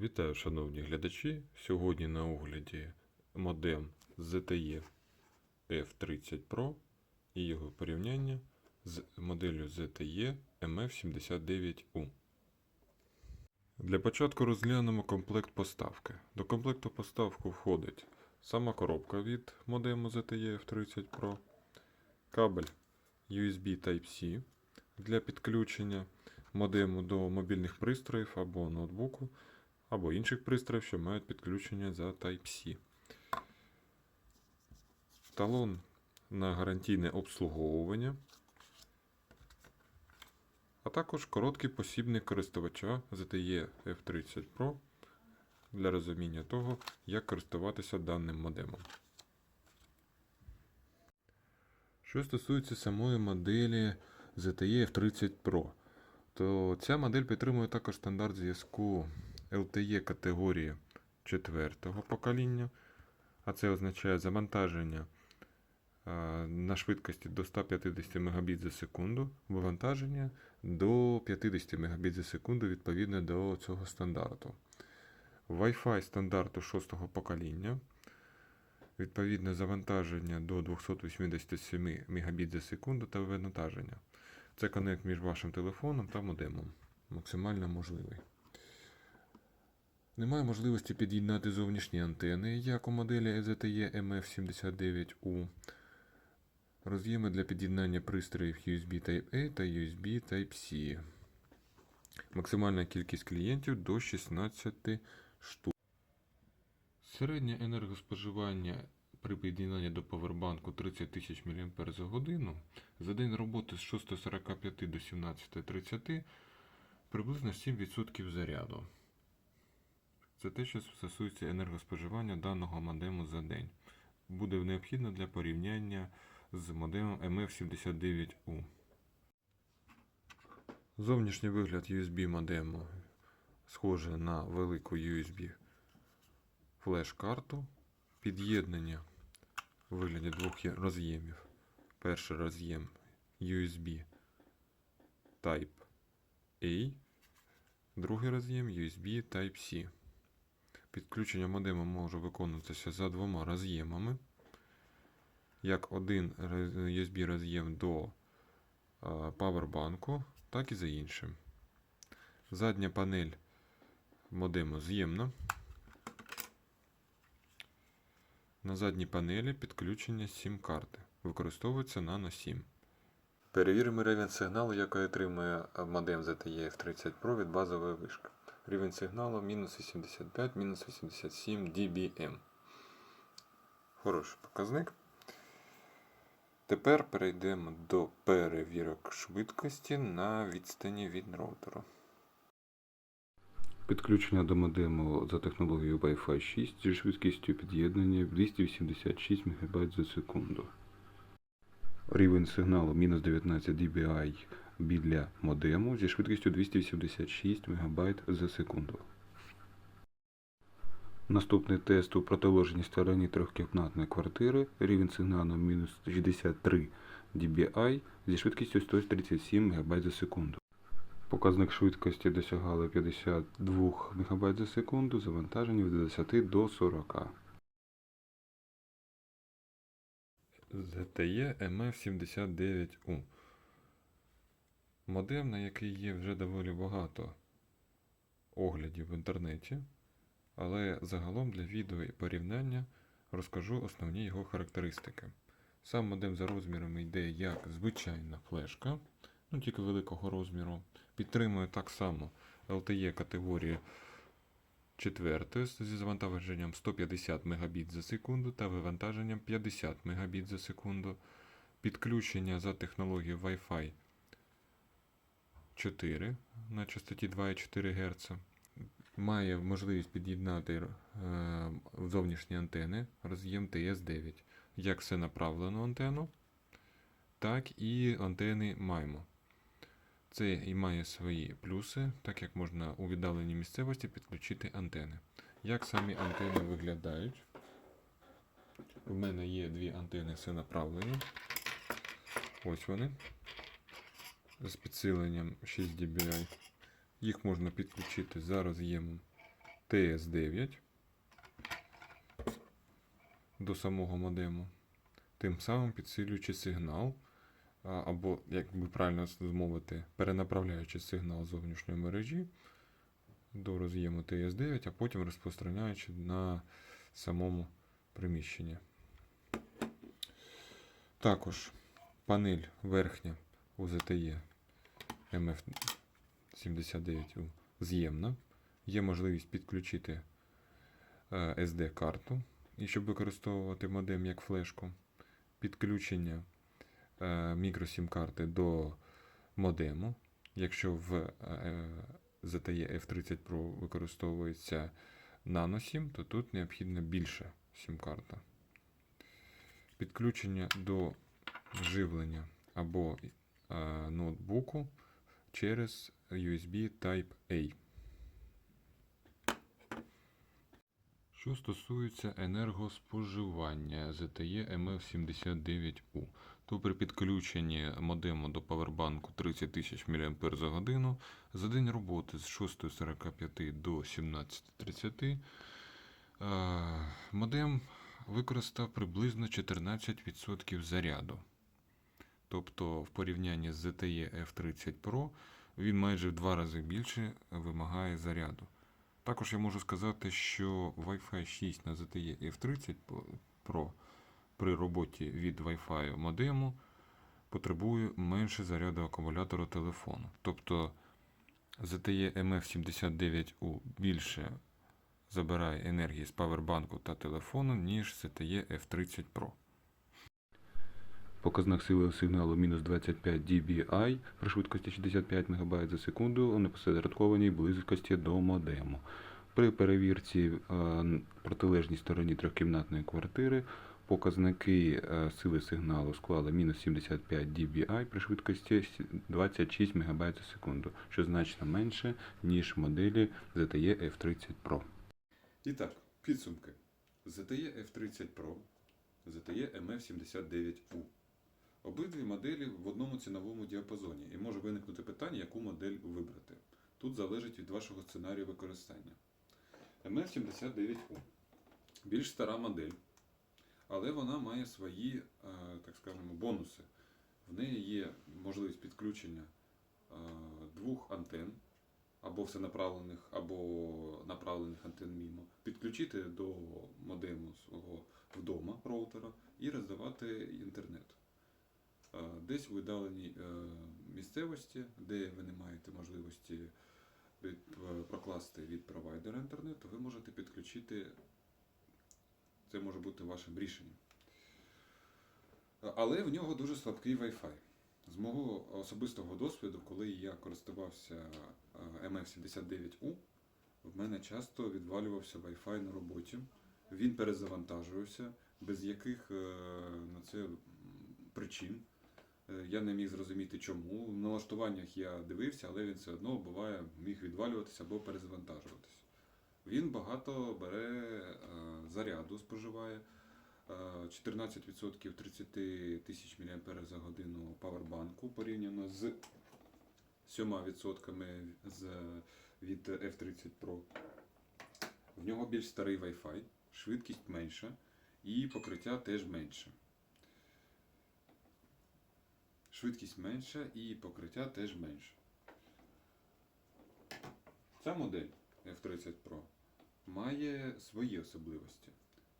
Вітаю, шановні глядачі. Сьогодні на огляді модем ZTE F30 Pro і його порівняння з моделлю ZTE MF79U. Для початку розглянемо комплект поставки. До комплекту поставки входить сама коробка від модему ZTE F30 Pro, кабель USB Type-C для підключення модему до мобільних пристроїв або ноутбуку або інших пристроїв, що мають підключення за Type-C. Талон на гарантійне обслуговування, а також короткий посібник користувача ZTE F30 Pro для розуміння того, як користуватися даним модемом. Що стосується самої моделі ZTE F30 Pro, то ця модель підтримує також стандарт зв'язку LTE категорії 4 покоління, а це означає завантаження на швидкості до 150 Мбіт за секунду, вивантаження до 50 Мбіт за секунду відповідно до цього стандарту. Wi-Fi стандарту 6 покоління. Відповідне завантаження до 287 Мбіт за секунду та вивантаження. Це коннект між вашим телефоном та модемом. Максимально можливий. Немає можливості під'єднати зовнішні антени, як у моделі ZTE MF79U. Роз'єми для під'єднання пристроїв USB Type-A та USB Type-C. Максимальна кількість клієнтів до 16 штук. Середнє енергоспоживання при під'єднанні до повербанку 30 тисяч мАч за годину. За день роботи з 6.45 до 17.30 приблизно 7% заряду. Це те, що стосується енергоспоживання даного модему за день. Буде необхідно для порівняння з модемом MF79U. Зовнішній вигляд USB модему схоже на велику USB флеш-карту. Під'єднання у вигляді двох роз'ємів. Перший роз'єм USB Type A, другий роз'єм USB Type-C. Підключення модему може виконуватися за двома роз'ємами. Як один USB роз'єм до а, павербанку, так і за іншим. Задня панель модему з'ємна. На задній панелі підключення сім-карти. Використовується Nano 7. Перевіримо рівень сигналу, який отримує модем ZTE F30 Pro від базової вишки. Рівень сигналу мінус 85, мінус 87 dBm. Хороший показник. Тепер перейдемо до перевірок швидкості на відстані від роутеру. Підключення до модему за технологією Wi-Fi 6 зі швидкістю під'єднання 286 МБ за секунду. Рівень сигналу мінус 19 dBi біля модему зі швидкістю 286 МБ за секунду. Наступний тест у протиложній стороні трьохкімнатної квартири. Рівень сигналу мінус 63 dBi зі швидкістю 137 МБ за секунду. Показник швидкості досягали 52 МБ за секунду, завантаження від 10 до 40. ZTE MF79U. Модем, на який є вже доволі багато оглядів в інтернеті, але загалом для відео і порівняння розкажу основні його характеристики. Сам модем за розмірами йде як звичайна флешка, ну тільки великого розміру. Підтримує так само LTE категорії 4 зі завантаженням 150 Мбіт за секунду та вивантаженням 50 Мбіт за секунду. Підключення за технологією Wi-Fi 4 на частоті 2,4 Гц. Має можливість під'єднати е, зовнішні антени роз'єм TS9, як всенаправлену антенну, так і антени MIMO. Це і має свої плюси, так як можна у віддаленій місцевості підключити антени. Як самі антени виглядають? У мене є дві антени всенаправлені. Ось вони. З підсиленням 6 dBi. Їх можна підключити за роз'ємом TS9 до самого модему, тим самим підсилюючи сигнал, або, як би правильно змовити, перенаправляючи сигнал зовнішньої мережі до роз'єму TS9, а потім розпространяючи на самому приміщенні. Також панель верхня у ZTE MF79 з'ємна. Є можливість підключити е, SD-карту, і щоб використовувати модем як флешку. Підключення е, мікросім-карти до модему. Якщо в е, ZTE F30 Pro використовується наносім, то тут необхідна більша сім-карта. Підключення до живлення або е, ноутбуку через USB Type-A. Що стосується енергоспоживання ZTE MF79U, то при підключенні модему до павербанку 30 тисяч мАч за годину за день роботи з 6.45 до 17.30 е, модем використав приблизно 14% заряду. Тобто, в порівнянні з ZTE F30 Pro він майже в два рази більше вимагає заряду. Також я можу сказати, що Wi-Fi 6 на ZTE F30 Pro при роботі від Wi-Fi модему потребує менше заряду акумулятора телефону. Тобто ZTE MF79U більше забирає енергії з павербанку та телефону, ніж ZTE F30 Pro. Показник сили сигналу мінус 25 dBi при швидкості 65 МБ за секунду у непосередкованій близькості до модему. При перевірці е, протилежній стороні трьохкімнатної квартири показники е, сили сигналу склали мінус 75 dBi при швидкості 26 МБ за секунду, що значно менше, ніж моделі ZTE F30 Pro. І так, підсумки. ZTE F30 Pro, ZTE MF79U. Обидві моделі в одному ціновому діапазоні, і може виникнути питання, яку модель вибрати. Тут залежить від вашого сценарію використання. MF79U більш стара модель, але вона має свої, е, так скажемо, бонуси. В неї є можливість підключення е, двох антен, або всенаправлених, або направлених антен мімо, підключити до модему свого вдома роутера і роздавати інтернет. Десь у видаленій е, місцевості, де ви не маєте можливості е, прокласти від провайдера інтернету, ви можете підключити. Це може бути вашим рішенням. Але в нього дуже слабкий Wi-Fi. З мого особистого досвіду, коли я користувався е, MF79U, в мене часто відвалювався Wi-Fi на роботі. Він перезавантажувався, без яких на це причин. Е, Я не міг зрозуміти чому. В налаштуваннях я дивився, але він все одно буває міг відвалюватися або перезавантажуватися. Він багато бере е, заряду, споживає. Е, 14% 30 тисяч мАч за годину павербанку порівняно з 7% від F30 Pro. В нього більш старий Wi-Fi, швидкість менша і покриття теж менше. Швидкість менша і покриття теж менше. Ця модель F30 Pro має свої особливості.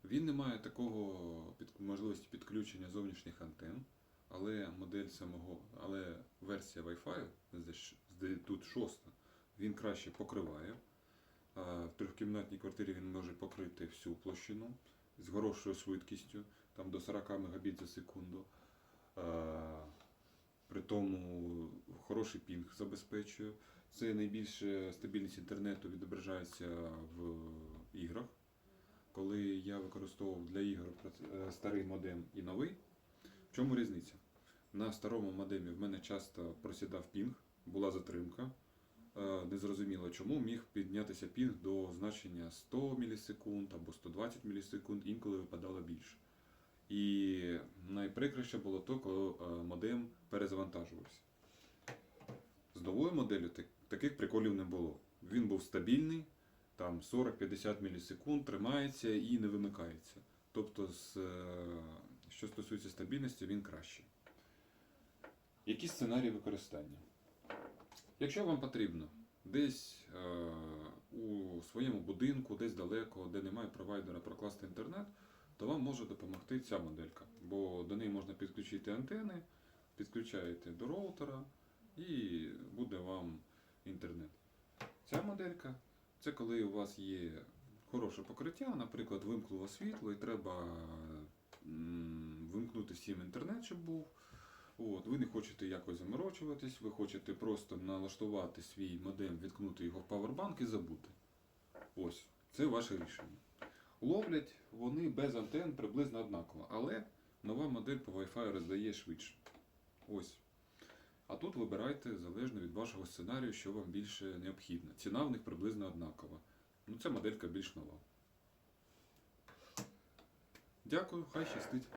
Він не має такого під, можливості підключення зовнішніх антен, але модель самого, але версія Wi-Fi, тут шоста, він краще покриває. В трьохкімнатній квартирі він може покрити всю площину з хорошою швидкістю, там до 40 Мбіт за секунду. При тому хороший пінг забезпечує. Це найбільша стабільність інтернету відображається в іграх. Коли я використовував для ігор е, старий модем і новий, в чому різниця? На старому модемі в мене часто просідав пінг, була затримка. Е, Незрозуміло чому міг піднятися пінг до значення 100 мілісекунд або 120 мілісекунд, інколи випадало більше. І найприкрище було то, коли е, модем перезавантажувався. З новою моделлю таких приколів не було. Він був стабільний, там 40-50 мілісекунд тримається і не вимикається. Тобто, з, е, що стосується стабільності, він краще. Які сценарії використання? Якщо вам потрібно десь е, у своєму будинку, десь далеко, де немає провайдера прокласти інтернет, то вам може допомогти ця моделька. Бо до неї можна підключити антени, підключаєте до роутера і буде вам інтернет. Ця моделька це коли у вас є хороше покриття, наприклад, вимкнуло світло і треба вимкнути всім інтернет, щоб був. От, ви не хочете якось заморочуватись, ви хочете просто налаштувати свій модем, відкнути його в павербанк і забути. Ось, це ваше рішення. Ловлять вони без антен приблизно однаково, але нова модель по Wi-Fi роздає швидше. Ось. А тут вибирайте залежно від вашого сценарію, що вам більше необхідно. Ціна в них приблизно однакова. Ну, ця моделька більш нова. Дякую, хай щастить.